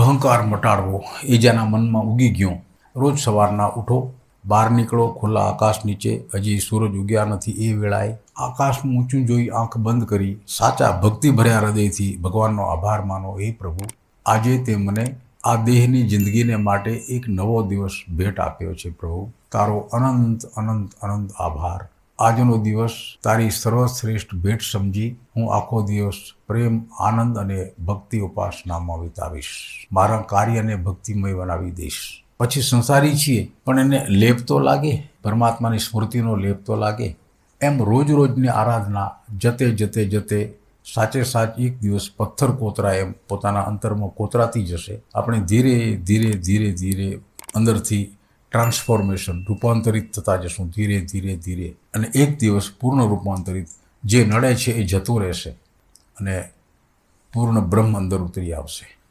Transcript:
અહંકાર મટાડવો એ જેના મનમાં ઉગી ગયો. રોજ સવારના ઉઠો, બહાર નીકળો, ખુલ્લા આકાશ નીચે, હજી સૂરજ ઉગ્યા નથી એ વેળાએ આકાશનું ઊંચું જોઈ આંખ બંધ કરી સાચા ભક્તિભર્યા હૃદયથી ભગવાનનો આભાર માનો એ પ્રભુ, આજે તે મને આ દેહની જિંદગીને માટે એક નવો દિવસ ભેટ આપ્યો છે પ્રભુ. તારો અનંત અનંત અનંત આભાર. આજનો દિવસ તારી સર્વશ્રેષ્ઠ ભેટ સમજી હું આખો દિવસ પ્રેમ, આનંદ અને ભક્તિ ઉપાસનામાં વિતાવીશ. મારા કાર્યને ભક્તિમય બનાવી દઈશ. પછી સંસારી છીએ, પણ એને લેપ તો લાગે, પરમાત્માની સ્મૃતિનો લેપ તો લાગે. એમ રોજ રોજની આરાધના જતે જતે જતે સાચે સાચ એક દિવસ પથ્થર કોતરા એમ પોતાના અંતરમાં કોતરાતી જશે. આપણે ધીરે ધીરે ધીરે ધીરે અંદરથી ટ્રાન્સફોર્મેશન રૂપાંતરિત થતા જશું ધીરે ધીરે ધીરે. અને એક દિવસ પૂર્ણ રૂપાંતરિત જે નડે છે એ જતું રહેશે. અને પૂર્ણ બ્રહ્મ અંદર ઉતરી આવશે.